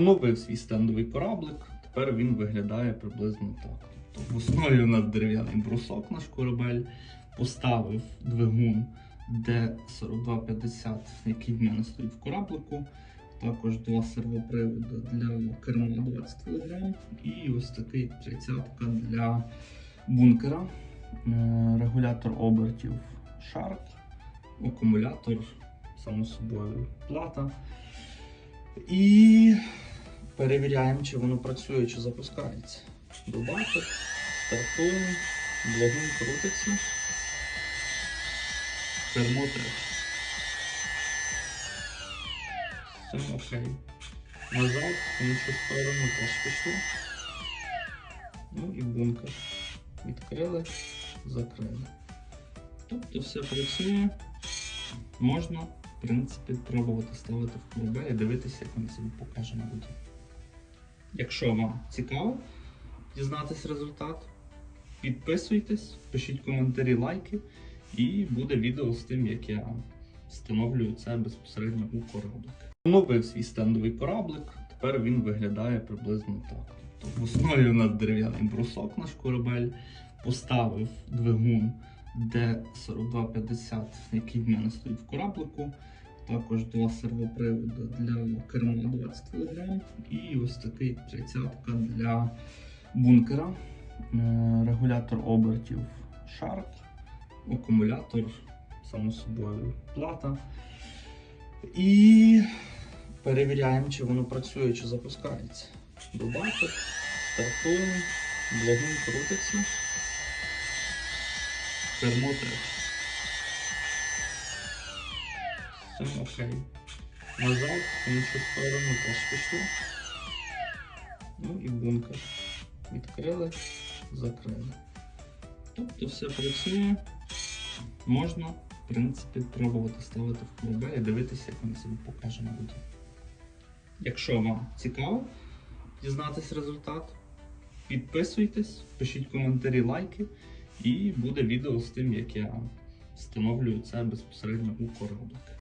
Оновив свій стендовий кораблик. Тепер він виглядає приблизно так. Тобто в основі у нас дерев'яний брусок наш корабель. Поставив двигун D4250, який в мене стоїть в кораблику. Також два сервоприводи для керма 20 кг. І ось такий 30 для бункера. Е, Регулятор обертів Sharp, акумулятор, само собою, плата. І перевіряємо, чи воно працює, чи запускається. Додаток, стартуємо, двигун крутиться. Кермо теж. Все окей. Назад, в іншу сторону теж пішло. Ну і бункер. Відкрили, закрили. Тобто все працює. Можна, в принципі, пробувати ставити в корабель і дивитися, як він себе покаже на воді. Якщо вам цікаво дізнатися результат, підписуйтесь, пишіть коментарі, лайки, і буде відео з тим, як я встановлюю це безпосередньо у кораблик. Оновив свій стендовий кораблик, тепер він виглядає приблизно так. Тобто в основі у нас дерев'яний брусок наш корабель, поставив двигун D4250, який в мене стоїть в кораблику. Також два сервоприводи для керма 20 кг. І ось такий 30 для бункера. Е, Регулятор обертів Sharp, акумулятор, само собою, плата. І перевіряємо, чи воно працює, чи запускається. Додаток, стартуємо, двигун крутиться. Кермо теж. Все окей. Назад, в іншу сторону теж пішло. Ну і бункер. Відкрили, закрили. Тобто все працює. Можна, в принципі, пробувати ставити в корабель і дивитися, як він себе покаже на воді. Якщо вам цікаво дізнатися результат, підписуйтесь, пишіть коментарі, лайки, і буде відео з тим, як я встановлюю це безпосередньо у кораблик.